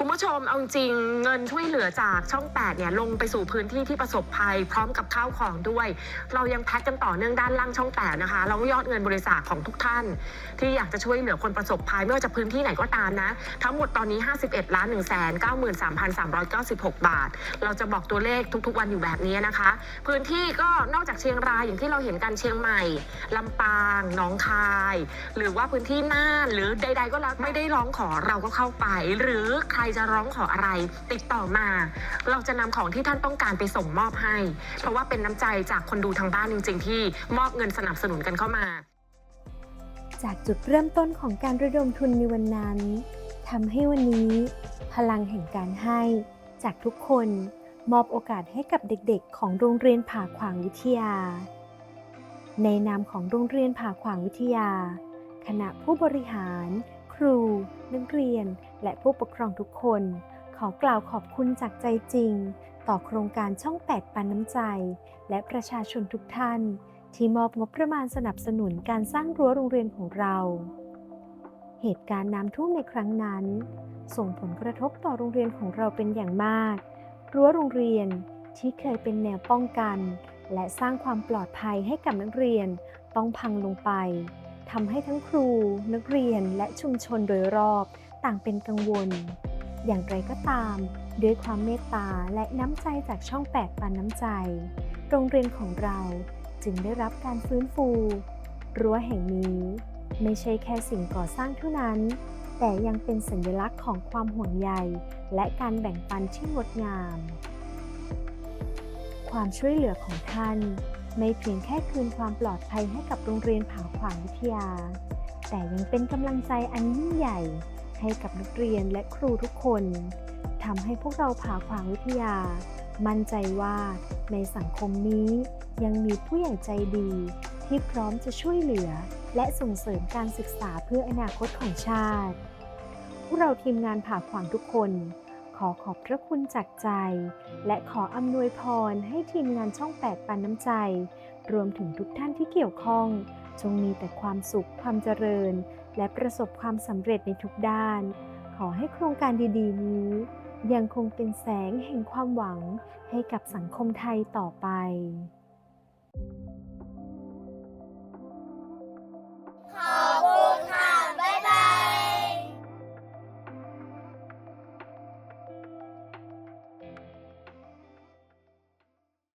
คุณผู้ชมเอาจริงเงินช่วยเหลือจากช่อง 8 เนี่ยลงไปสู่พื้นที่ที่ประสบภัย พร้อมกับข้าวของด้วย เรายังแพ็กกันต่อเนื่องด้านล่างช่อง 8 นะคะแล้วก็ยอดเงินบริจาคของทุกท่าน ที่อยากจะช่วยเหลือคนประสบภัยไม่ว่าจะพื้นที่ไหนก็ตามนะ ทั้งหมดตอนนี้ 51ล้าน1 9 3 3 9 6 บาท เราจะบอกตัวเลขทุกๆ วันอยู่แบบนี้นะคะ พื้นที่ก็นอกจากเชียงรายอย่างที่เราเห็นกันเชียงใหม่ลำปางหนองคาย หรือว่าพื้นที่น่านหรือใด ๆ ก็แล้วไม่ได้ร้องขอเราก็เข้าไป หรือใครจะร้องขออะไร ติดต่อมา เราจะนำของที่ท่านต้องการไปส่งมอบให้ เพราะว่าเป็นน้ำใจจากคนดูทางบ้านจริง ๆ ที่มอบเงินสนับสนุนกันเข้ามา จากจุดเริ่มต้นของการระดมทุนในวันนั้นทำให้วันนี้ พลังแห่งการให้ จากทุกคนมอบโอกาสให้กับเด็กๆ ของโรงเรียนผาขวางวิทยา ในนามของโรงเรียนผาขวางวิทยา คณะผู้บริหาร ครู นักเรียน และผู้ปกครองทุกคน ขอกล่าวขอบคุณจากใจจริง ต่อโครงการช่อง 8 ปันน้ำใจ และประชาชนทุกท่าน ที่มอบงบประมาณสนับสนุนการสร้างรั้วโรงเรียนของเรา เหตุการณ์น้ำท่วมในครั้งนั้น ส่งผลกระทบต่อโรงเรียนของเราเป็นอย่างมาก รั้วโรงเรียนที่เคยเป็นแนวป้องกัน และสร้างความปลอดภัยให้กับนักเรียนต้องพังลงไป ทำให้ทั้งครู นักเรียนและชุมชนโดยรอบต่างเป็นกังวล อย่างไรก็ตาม ด้วยความเมตตาและน้ำใจจากช่อง8ปันน้ำใจ โรงเรียนของเราจึงได้รับการฟื้นฟู รั้วแห่งนี้ ไม่ใช่แค่สิ่งก่อสร้างเท่านั้น แต่ยังเป็นสัญลักษณ์ของความห่วงใยและการแบ่งปันที่งดงาม ความช่วยเหลือของท่าน ไม่เพียงแค่คืนความปลอดภัยให้กับโรงเรียนผาขวางวิทยา แต่ยังเป็นกำลังใจอันยิ่งใหญ่ ให้กับนักเรียนและครูทุกคนทำให้พวกเราผาขวางวิทยา มั่นใจว่าในสังคมนี้ยังมีผู้ใหญ่ใจดี ที่พร้อมจะช่วยเหลือ และส่งเสริมการศึกษาเพื่ออนาคตของชาติ พวกเราทีมงานผาขวางทุกคน ขอขอบพระคุณจากใจ และขออำนวยพรให้ทีมงานช่อง 8 ปันน้ำใจ รวมถึงทุกท่านที่เกี่ยวข้อง จงมีแต่ความสุขความเจริญ และประสบความสำเร็จในทุกด้าน ขอให้โครงการดีๆ นี้ ยังคงเป็นแสงแห่งความหวังให้กับสังคมไทยต่อไป